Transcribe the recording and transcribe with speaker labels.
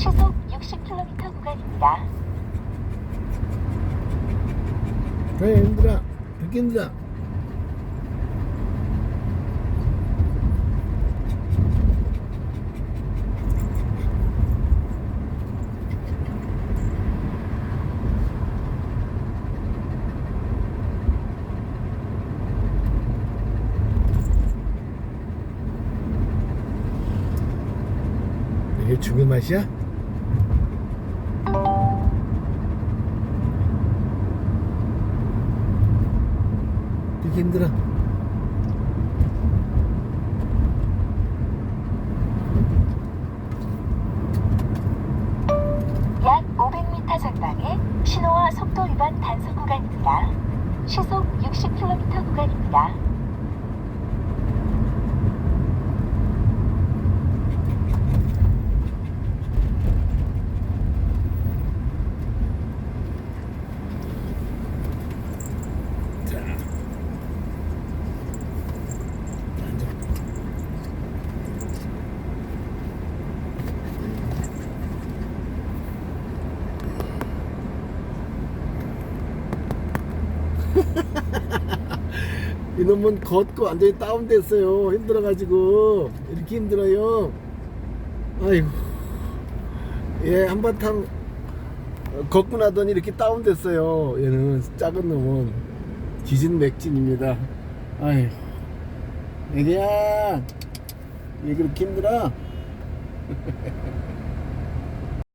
Speaker 1: 시속 60km 구간입니다.
Speaker 2: 왜 힘들어? 이렇게 힘들어? 이게 죽을 맛이야? 이렇게 힘들어.
Speaker 1: 약 500m 전방에 신호와 속도 위반 단속 구간입니다. 시속 60km 구간입니다.
Speaker 2: 이놈은 걷고 완전히 다운됐어요. 힘들어가지고 이렇게 힘들어요. 아이고, 예 한바탕 걷고 나더니 이렇게 다운됐어요. 얘는 작은 놈은 기진 맥진입니다. 아휴, 애기야, 왜 그렇게 힘들어?